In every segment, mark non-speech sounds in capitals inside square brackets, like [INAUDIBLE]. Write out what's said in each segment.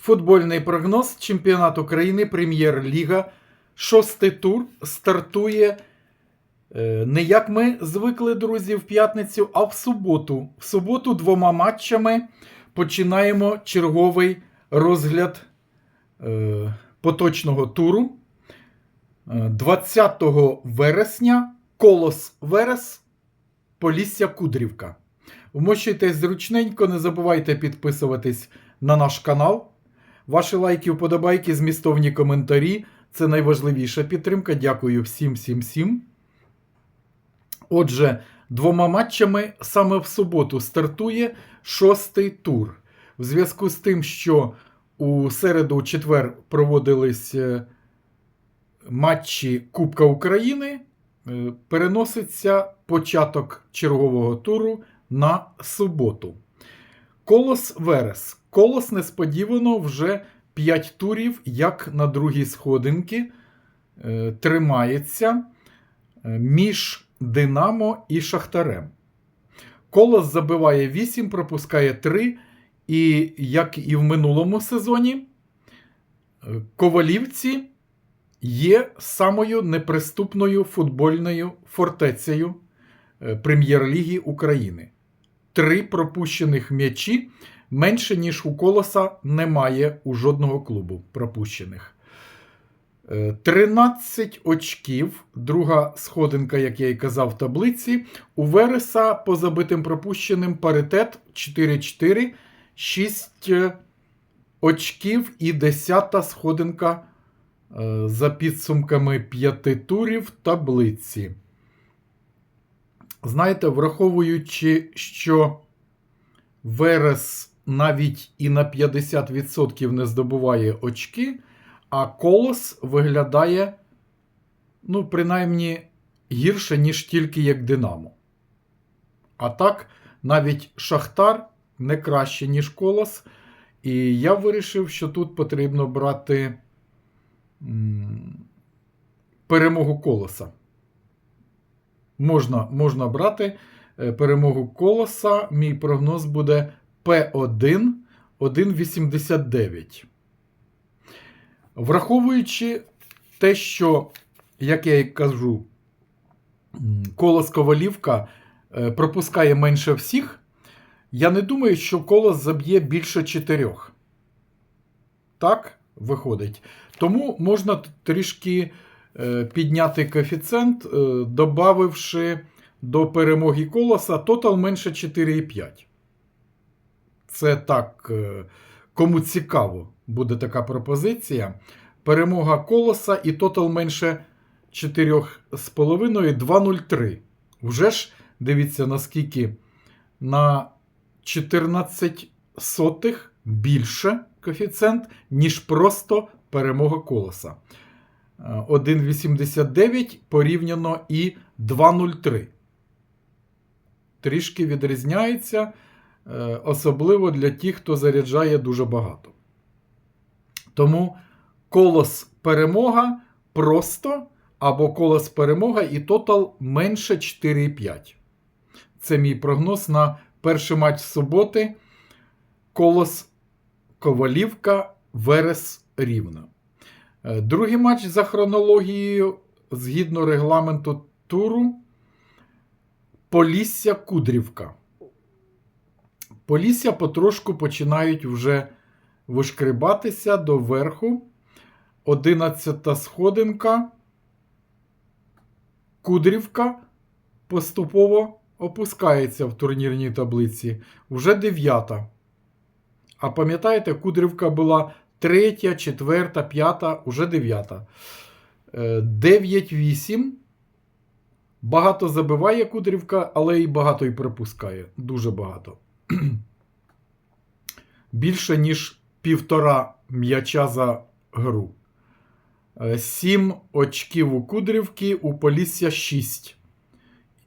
Футбольний прогноз Чемпіонат України Прем'єр-ліга. Шостий тур стартує е, не як ми звикли, друзі, в п'ятницю, а в суботу. В суботу двома матчами починаємо черговий розгляд е, поточного туру. Е, 20 вересня Колос Верес, Полісся Кудрівка. Вмощуйтесь зручненько, не забувайте підписуватись на наш канал. Ваші лайки, вподобайки, змістовні коментарі це найважливіша підтримка. Дякую всім, всім, всім. Отже, двома матчами саме в суботу стартує шостий тур. В зв'язку з тим, що у середу, четвер проводились е, матчі Кубка України, е, переноситься початок чергового туру на суботу. Колос Верес. Колос несподівано вже 5 турів, як на другій сходинки, е, тримається е, між Динамо і Шахтарем. Колос забиває 8, пропускає 3. І як і в минулому сезоні, е, Ковалівці є самою неприступною футбольною фортецею Прем'єр-ліги України. Три пропущених м'ячі менше, ніж у колоса, немає у жодного клубу пропущених. Е, 13 очків, друга сходинка, як я і казав в таблиці. У Вереса по забитим пропущеним паритет 4-4, 6 очків і 10 сходинка е, за підсумками п'яти турів таблиці. Знаєте, враховуючи, що Верес навіть і на 50% не здобуває очки, а колос виглядає, ну, принаймні, гірше, ніж тільки як Динамо. А так, навіть Шахтар не краще, ніж колос. І я вирішив, що тут потрібно брати перемогу колоса. Можна, можна брати е, перемогу колоса. Мій прогноз буде П1 1,89. Враховуючи те, що, як я і кажу, колос Ковалівка е, пропускає менше всіх, я не думаю, що колос заб'є більше чотирьох. Так, виходить. Тому можна трішки е, підняти коефіцієнт, е, добавивши до перемоги колоса тотал менше 4,5. Це так, е, кому цікаво, буде така пропозиція. Перемога колоса і тотал менше 4,5 2,03. Вже ж дивіться, наскільки на 14 сотих більше коефіцієнт, ніж просто перемога колоса. Е, 1,89 порівняно і 2,03. Трішки відрізняється, е, особливо для тих, хто заряджає дуже багато. Тому колос перемога просто або колос перемога і тотал менше 4,5. Це мій прогноз на перший матч суботи. Колос Ковалівка Верес Рівно. Е, Другий матч за хронологією, згідно регламенту туру, Полісся Кудрівка. Полісся потрошку починають вже вишкрибатися до верху. 11 сходинка. Кудрівка поступово опускається в турнірній таблиці. Вже дев'ята. А пам'ятаєте, Кудрівка була третя, четверта, п'ята, уже дев'ята. Е, 9-8. Багато забиває Кудрівка, але і багато і пропускає. Дуже багато. [CLEARS THROAT] Більше, ніж півтора м'яча за гру. 7 очків у Кудрівки, у Полісся 6.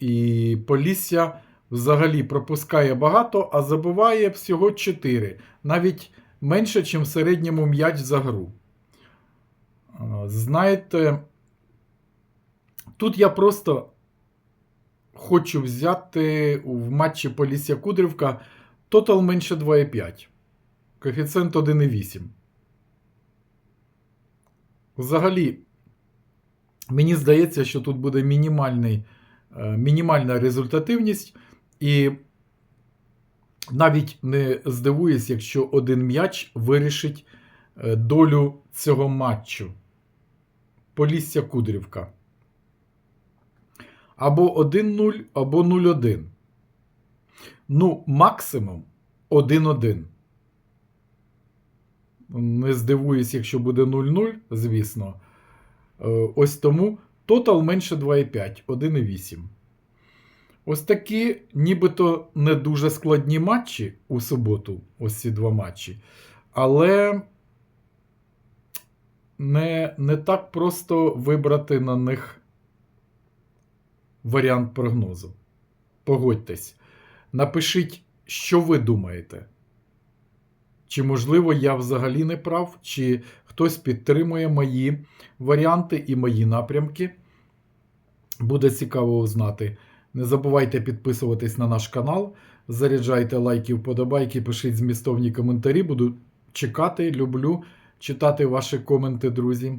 І Полісся взагалі пропускає багато, а забиває всього 4. Навіть менше, ніж в середньому м'яч за гру. Е, Знаєте, тут я просто хочу взяти в матчі Полісся Кудрівка тотал менше 2,5 Коефіцієнт 1,8. Взагалі, мені здається, що тут буде мінімальний, е, мінімальна результативність, і навіть не здивуюсь, якщо один м'яч вирішить е, долю цього матчу. Полісся Кудрівка. Або 1-0, або 0-1. Ну, максимум 1-1. Не здивуюсь, якщо буде 0-0, звісно. Е, Ось тому тотал менше 2,5, 1,8. Ось такі, нібито не дуже складні матчі у суботу, ось ці два матчі. Але не, не так просто вибрати на них варіант прогнозу. Погодьтесь. Напишіть, що ви думаєте. Чи, можливо, я взагалі не прав, чи хтось підтримує мої варіанти і мої напрямки. Буде цікаво узнати. Не забувайте підписуватись на наш канал, заряджайте лайки, вподобайки, пишіть змістовні коментарі. Буду чекати, люблю читати ваші коменти, друзі.